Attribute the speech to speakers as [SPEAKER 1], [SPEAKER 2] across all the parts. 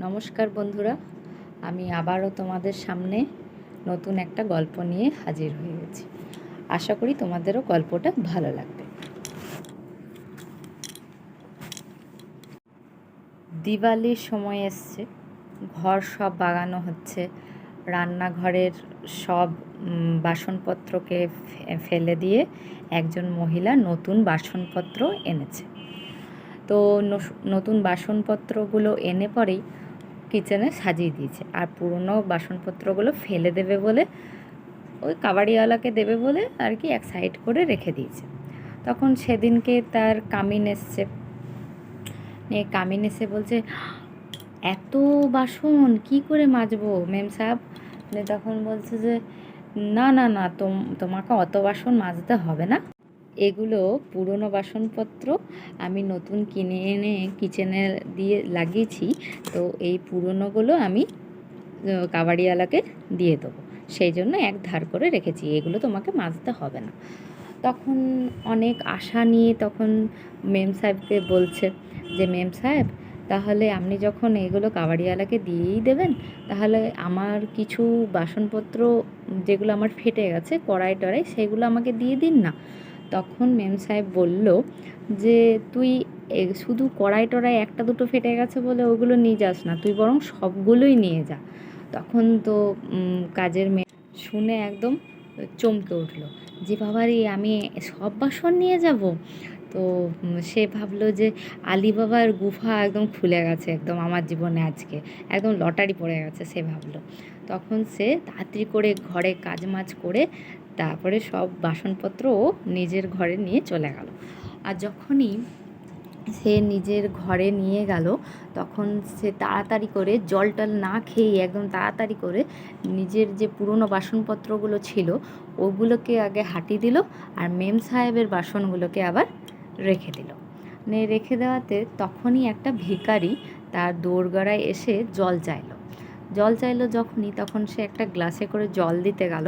[SPEAKER 1] নমস্কার বন্ধুরা, আমি আবারও তোমাদের সামনে নতুন একটা গল্প নিয়ে হাজির হয়ে গেছি। আশা করি তোমাদেরও গল্পটা ভালো লাগবে। দিওয়ালির সময় এসছে, ঘর সব বাগানো হচ্ছে, রান্নাঘরের সব বাসনপত্রকে ফেলে দিয়ে একজন মহিলা নতুন বাসনপত্র এনেছে। তো নতুন বাসনপত্রগুলো এনে পরেই কিচেনে সাজিয়ে দিয়েছে। আর পুরনো বাসনপত্রগুলো ফেলে দেবে বলে, ওই কাবাড়িওয়ালাকে দেবে বলে আর কি এক সাইড করে রেখে দিয়েছে। তখন সেদিনকে তার কামিন এসছে। নিয়ে কামিন এসে বলছে, এত বাসন, কি করে মাজবো? মেম সাহেব তখন বলছে যে, না না না, তোম, তোমাকে অত বাসন মাজতে হবে না। এগুলো পুরনো বাসনপত্র আমি নতুন কিনে এনে কিচেনে দিয়ে লাগিয়েছি। তো এই পুরনোগুলো আমি কাবাড়িওয়ালাকে দিয়ে দেবো। সেই জন্য এক ধার করে রেখেছি। এগুলো তোমাকে মাজতে হবে না। তখন অনেক আশা নিয়ে তখন মেম সাহেবকে বলছে যে মেম সাহেব, তাহলে আপনি যখন এগুলো কাবাড়িওয়ালাকে দিয়েই দেবেন, তাহলে আমার কিছু বাসনপত্র যেগুলো আমার ফেটে গেছে কড়াই টড়াই সেগুলো আমাকে দিয়ে দিন না। তখন মেম সাহেব বলল যে, তুই শুধু কড়াই টড়াই একটা দুটো ফেটে গেছে বলে ওগুলো নিয়ে যাস না, তুই বরং সবগুলোই নিয়ে যা। তখন তো কাজের মেয়ে শুনে একদম চমকে উঠল যে, বাবারি, আমি সব বাসন নিয়ে যাব? তো সে ভাবলো যে আলিবাবার গুফা একদম খুলে গেছে, একদম আমার জীবনে আজকে। একদম লটারি পড়ে গেছে, সে ভাবলো। তখন সে তাড়াতাড়ি করে ঘরে কাজ মাজ করে তারপরে সব বাসনপত্র ও নিজের ঘরে নিয়ে চলে গেল। আর যখনই সে নিজের ঘরে নিয়ে গেল, তখন সে তাড়াতাড়ি করে জল টল না খেয়ে একদম তাড়াতাড়ি করে নিজের যে পুরনো বাসনপত্রগুলো ছিল, ওগুলোকে আগে হাঁটি দিল আর মেম সাহেবের বাসনগুলোকে আবার রেখে দিল। মানে রেখে দেওয়াতে তখনই একটা ভিখারি তার দোরগড়ায় এসে জল চাইলো। জল চাইলো যখনই তখন সে একটা গ্লাসে করে জল দিতে গেল।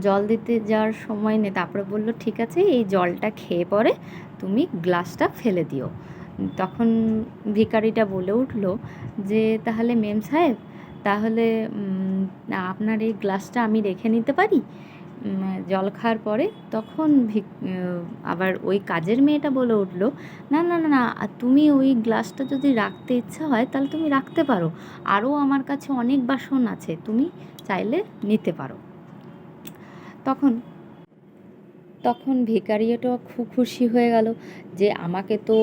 [SPEAKER 1] জল দিতে যাওয়ার সময় নেই তারপরে বলল, ঠিক আছে, এই জলটা খেয়ে পরে তুমি গ্লাসটা ফেলে দিও। তখন ভিখারিটা বলে উঠল যে, তাহলে মেম সাহেব, তাহলে আপনার এই গ্লাসটা আমি রেখে নিতে পারি? জল খাওয়ার পরে তখন আবার ওই কাজের মেয়েটা বলে উঠল, না না না না তুমি ওই গ্লাসটা যদি রাখতে ইচ্ছা হয় তাহলে তুমি রাখতে পারো। আরও আমার কাছে অনেক বাসন আছে, তুমি চাইলে নিতে পারো। তখন তখন ভিকারিয়াটা খুব খুশি হয়ে গেল যে আমাকে তো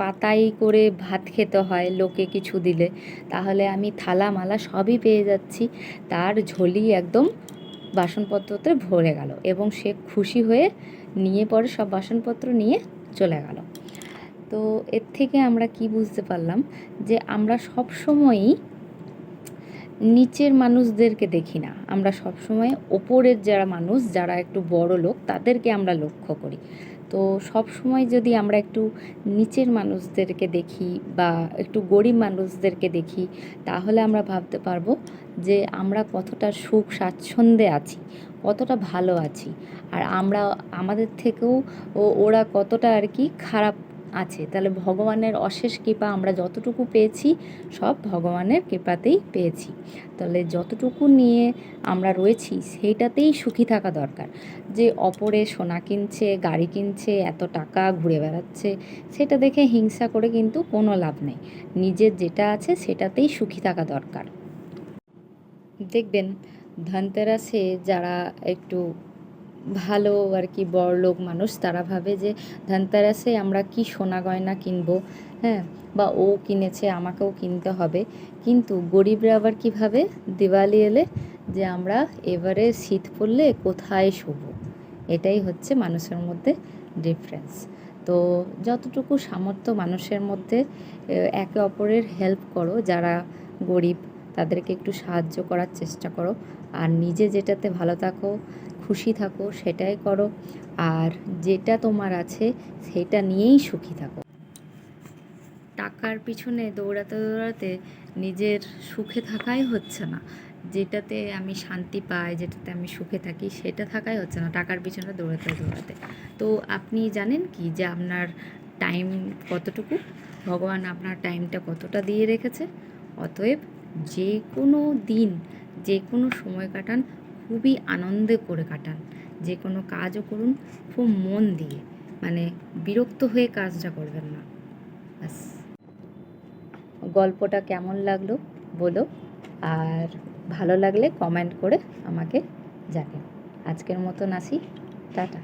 [SPEAKER 1] পাতাই করে ভাত খেতে হয় লোকে কিছু দিলে। তাহলে আমি থালা মালা সবই পেয়ে যাচ্ছি। তার ঝোলি একদম বাসনপত্রতে ভরে গেল এবং সে খুশি হয়ে নিয়ে পরে সব বাসনপত্র নিয়ে চলে গেল। তো এর থেকে আমরা কি বুঝতে পারলাম যে আমরা সব সময়ই নিচের মানুষদেরকে দেখি না। আমরা সবসময় ওপরের যারা মানুষ, যারা একটু বড় লোক, তাদেরকে আমরা লক্ষ্য করি। তো সব সময় যদি আমরা একটু নিচের মানুষদেরকে দেখি বা একটু গরিব মানুষদেরকে দেখি, তাহলে আমরা ভাবতে পারব যে আমরা কতটা সুখ স্বাচ্ছন্দ্যে আছি, কতটা ভালো আছি। আর আমরা, আমাদের থেকেও ওরা কতটা আর কি খারাপ আছে। তাহলে ভগবানের অশেষ কৃপা আমরা যতটুকু পেয়েছি, সব ভগবানের কৃপাতেই পেয়েছি। তাহলে যতটুকু নিয়ে আমরা রয়েছি, সেইটাতেই সুখী থাকা দরকার। যে অপরে সোনা কিনছে, গাড়ি কিনছে, এত টাকা ঘুরে বেড়াচ্ছে, সেটা দেখে হিংসা করে কিন্তু কোনো লাভ নেই। নিজের যেটা আছে, সেটাতেই সুখী থাকা দরকার। দেখবেন ধনতেরাসে যারা একটু ভালো আর কি বড়লোক মানুষ, তারা ভাবে যে ধনতেরাসে আমরা কি সোনা গয়না কিনবো হ্যাঁ? বা ও কিনেছে, আমাকেও কিনতে হবে। কিন্তু গরিবরা আবার কীভাবে দিওয়ালি এলে যে আমরা এবারে শীত পড়লে কোথায় শোবো? এটাই হচ্ছে মানুষের মধ্যে ডিফারেন্স তো যতটুকু সামর্থ্য মানুষের মধ্যে একে অপরের হেল্প করো, যারা গরিব তাদেরকে একটু সাহায্য করার চেষ্টা করো। আর নিজে যেটাতে ভালো থাকো, খুশি থাকো, সেটাই করো। আর যেটা তোমার আছে, সেটা নিয়েই সুখী থাকো। টাকার পিছনে দৌড়াতে দৌড়াতে নিজের সুখে থাকাই হচ্ছে না। যেটাতে আমি শান্তি পাই, যেটাতে আমি সুখে থাকি, সেটা থাকাই হচ্ছে না, টাকার পিছনে দৌড়াতে দৌড়াতে। তো আপনি জানেন কি যে আপনার টাইম কতটুকু? ভগবান আপনার টাইমটা কতটা দিয়ে রেখেছে? অতএব যে কোনো দিন যে কোনো সময় কাটান, খুবই আনন্দে করে কাটান। যে কোনো কাজও করুন, খুব মন দিয়ে। মানে বিরক্ত হয়ে কাজটা করবেন না। ব্যাস। গল্পটা কেমন লাগল বলো, আর ভালো লাগলে কমেন্ট করে আমাকে জানাও। আজকের মতন আসি। টাটা।